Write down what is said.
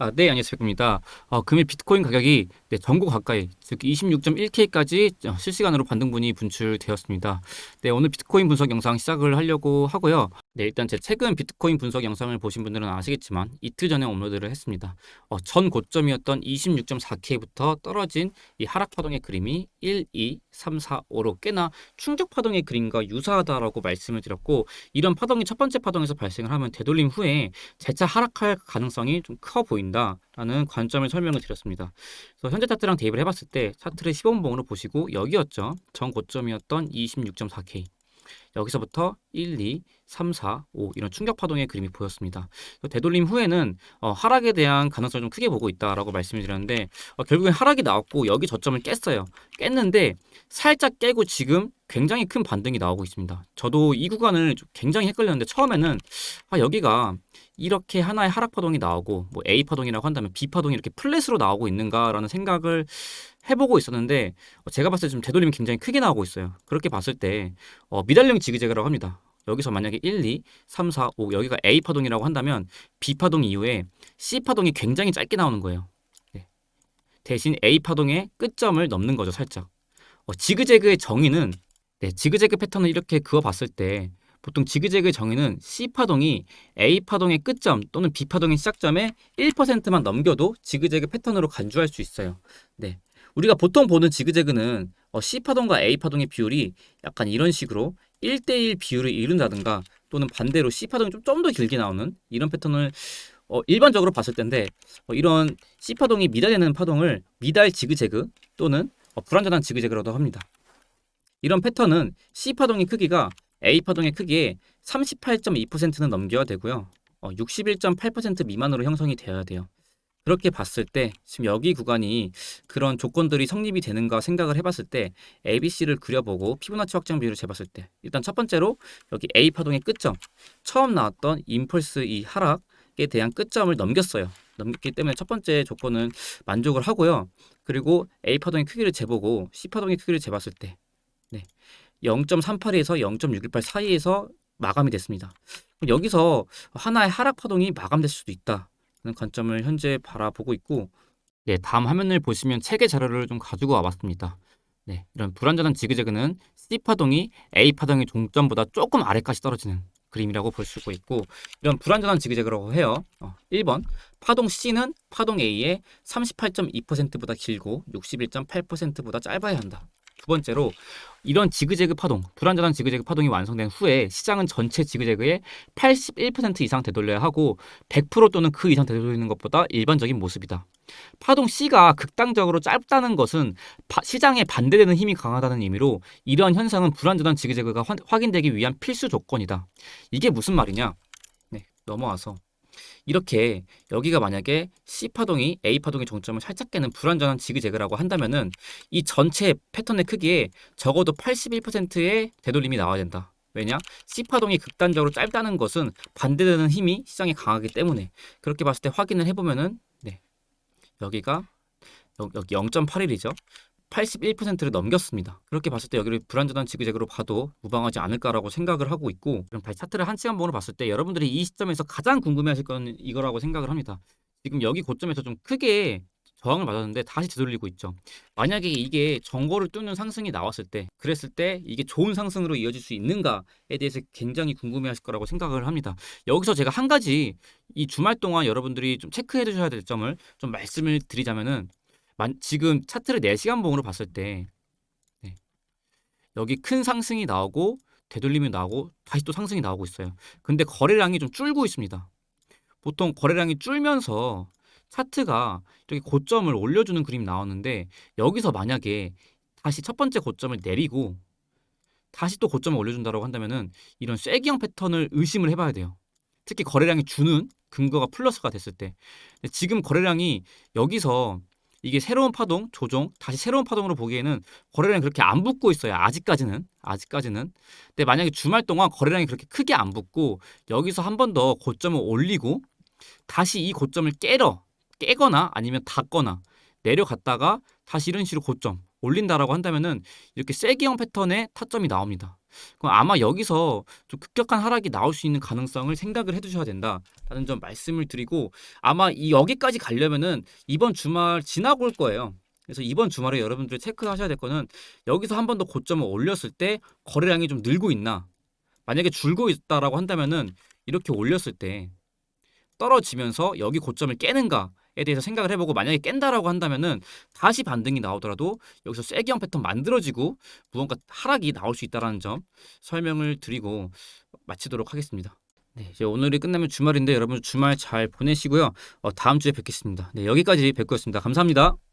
아, 네, 안녕하세요. 백구입니다. 어, 금일 비트코인 가격이 네, 전고 가까이, 즉 26.1K까지 실시간으로 반등분이 분출되었습니다. 네, 오늘 비트코인 분석 영상 시작을 하려고 하고요. 네, 일단 제 최근 비트코인 분석 영상을 보신 분들은 아시겠지만 이틀 전에 업로드를 했습니다. 어, 전 고점이었던 26.4K부터 떨어진 이 하락 파동의 그림이 1, 2, 3, 4, 5로 꽤나 충격 파동의 그림과 유사하다라고 말씀을 드렸고 이런 파동이 첫 번째 파동에서 발생을 하면 되돌림 후에 재차 하락할 가능성이 좀 커 보인다라는 관점을 설명을 드렸습니다. 그래서 현재 차트랑 대입을 해봤을 때 차트를 시범봉으로 보시고 여기였죠. 전 고점이었던 26.4K. 여기서부터 1, 2, 3, 4, 5 이런 충격 파동의 그림이 보였습니다. 되돌림 후에는 어, 하락에 대한 가능성을 좀 크게 보고 있다라고 말씀을 드렸는데 어, 결국엔 하락이 나왔고 여기 저점을 깼어요. 깼는데 살짝 깨고 지금 굉장히 큰 반등이 나오고 있습니다. 저도 이 구간을 좀 굉장히 헷갈렸는데 처음에는 아, 여기가 이렇게 하나의 하락 파동이 나오고 뭐 A 파동이라고 한다면 B 파동이 이렇게 플랫으로 나오고 있는가라는 생각을 해보고 있었는데 어, 제가 봤을 때 좀 되돌림이 굉장히 크게 나오고 있어요. 그렇게 봤을 때 어, 미달령 지그재그라고 합니다. 여기서 만약에 1, 2, 3, 4, 5 여기가 A 파동이라고 한다면 B 파동 이후에 C 파동이 굉장히 짧게 나오는 거예요. 네. 대신 A 파동의 끝점을 넘는 거죠, 살짝. 어, 지그재그의 정의는 네, 지그재그 패턴을 이렇게 그어봤을 때 보통 지그재그의 정의는 C 파동이 A 파동의 끝점 또는 B 파동의 시작점에 1%만 넘겨도 지그재그 패턴으로 간주할 수 있어요. 네. 우리가 보통 보는 지그재그는 어, C 파동과 A 파동의 비율이 약간 이런 식으로 1대1 비율을 이룬다든가 또는 반대로 C 파동이 좀좀더 길게 나오는 이런 패턴을 어, 일반적으로 봤을 텐데 어, 이런 C 파동이 미달되는 파동을 미달 지그재그 또는 어, 불완전한 지그재그라고 합니다. 이런 패턴은 C 파동의 크기가 A 파동의 크기의 38.2%는 넘겨야 되고요. 어, 61.8% 미만으로 형성이 되어야 돼요. 그렇게 봤을 때 지금 여기 구간이 그런 조건들이 성립이 되는가 생각을 해봤을 때 ABC를 그려보고 피보나치 확장 비율을 재봤을 때 일단 첫 번째로 여기 A 파동의 끝점 처음 나왔던 임펄스 이 하락에 대한 끝점을 넘겼어요. 넘겼기 때문에 첫 번째 조건은 만족을 하고요. 그리고 A 파동의 크기를 재보고 C 파동의 크기를 재봤을 때 네. 0.38에서 0.618 사이에서 마감이 됐습니다. 여기서 하나의 하락 파동이 마감될 수도 있다. 는 관점을 현재 바라보고 있고 네, 다음 화면을 보시면 체계 자료를 좀 가지고 와봤습니다. 네, 이런 불완전한 지그재그는 C 파동이 A 파동의 종점보다 조금 아래까지 떨어지는 그림이라고 볼 수가 있고 이런 불완전한 지그재그라고 해요. 어, 1번 파동 C는 파동 A의 38.2%보다 길고 61.8%보다 짧아야 한다. 두 번째로 이런 지그재그 파동, 불완전한 지그재그 파동이 완성된 후에 시장은 전체 지그재그의 81% 이상 되돌려야 하고 100% 또는 그 이상 되돌리는 것보다 일반적인 모습이다. 파동 C가 극단적으로 짧다는 것은 바, 시장에 반대되는 힘이 강하다는 의미로 이러한 현상은 불완전한 지그재그가 확- 확인되기 위한 필수 조건이다. 이게 무슨 말이냐? 네, 넘어와서 이렇게 여기가 만약에 C 파동이 A 파동의 정점을 살짝 깨는 불완전한 지그재그라고 한다면은 이 전체 패턴의 크기에 적어도 81%의 되돌림이 나와야 된다. 왜냐? C 파동이 극단적으로 짧다는 것은 반대되는 힘이 시장에 강하기 때문에 그렇게 봤을 때 확인을 해보면은 네 여기가 여- 여기 0.81이죠. 81%를 넘겼습니다. 그렇게 봤을 때 여기를 불완전한 지그재그로 봐도 무방하지 않을까라고 생각을 하고 있고 그럼 다시 차트를 한 시간봉으로 봤을 때 여러분들이 이 시점에서 가장 궁금해하실 건 이거라고 생각을 합니다. 지금 여기 고점에서 좀 크게 저항을 맞았는데 다시 되돌리고 있죠. 만약에 이게 정거를 뚫는 상승이 나왔을 때 그랬을 때 이게 좋은 상승으로 이어질 수 있는가에 대해서 굉장히 궁금해하실 거라고 생각을 합니다. 여기서 제가 한 가지 이 주말 동안 여러분들이 좀 체크해 두셔야 될 점을 좀 말씀을 드리자면은 만, 지금 차트를 4시간 봉으로 봤을 때 네. 여기 큰 상승이 나오고 되돌림이 나오고 다시 또 상승이 나오고 있어요. 근데 거래량이 좀 줄고 있습니다. 보통 거래량이 줄면서 차트가 이렇게 고점을 올려주는 그림이 나오는데 여기서 만약에 다시 첫 번째 고점을 내리고 다시 또 고점을 올려준다고 한다면은 이런 쐐기형 패턴을 의심을 해봐야 돼요. 특히 거래량이 주는 근거가 플러스가 됐을 때 지금 거래량이 여기서 이게 새로운 파동, 조정, 다시 새로운 파동으로 보기에는 거래량이 그렇게 안 붙고 있어요. 아직까지는. 아직까지는. 근데 만약에 주말 동안 거래량이 그렇게 크게 안 붙고 여기서 한 번 더 고점을 올리고 다시 이 고점을 깨러 깨거나 아니면 닫거나 내려갔다가 다시 이런 식으로 고점 올린다라고 한다면은 이렇게 쐐기형 패턴의 타점이 나옵니다. 그럼 아마 여기서 좀 급격한 하락이 나올 수 있는 가능성을 생각을 해두셔야 된다라는 점 말씀을 드리고 아마 이 여기까지 가려면은 이번 주말 지나고 올 거예요. 그래서 이번 주말에 여러분들이 체크하셔야 될 거는 여기서 한 번 더 고점을 올렸을 때 거래량이 좀 늘고 있나 만약에 줄고 있다라고 한다면은 이렇게 올렸을 때 떨어지면서 여기 고점을 깨는가에 대해서 생각을 해보고 만약에 깬다라고 한다면은 다시 반등이 나오더라도 여기서 쐐기형 패턴 만들어지고 무언가 하락이 나올 수 있다라는 점 설명을 드리고 마치도록 하겠습니다. 네, 이제 오늘이 끝나면 주말인데 여러분 주말 잘 보내시고요. 어, 다음 주에 뵙겠습니다. 네, 여기까지 뵙고였습니다. 감사합니다.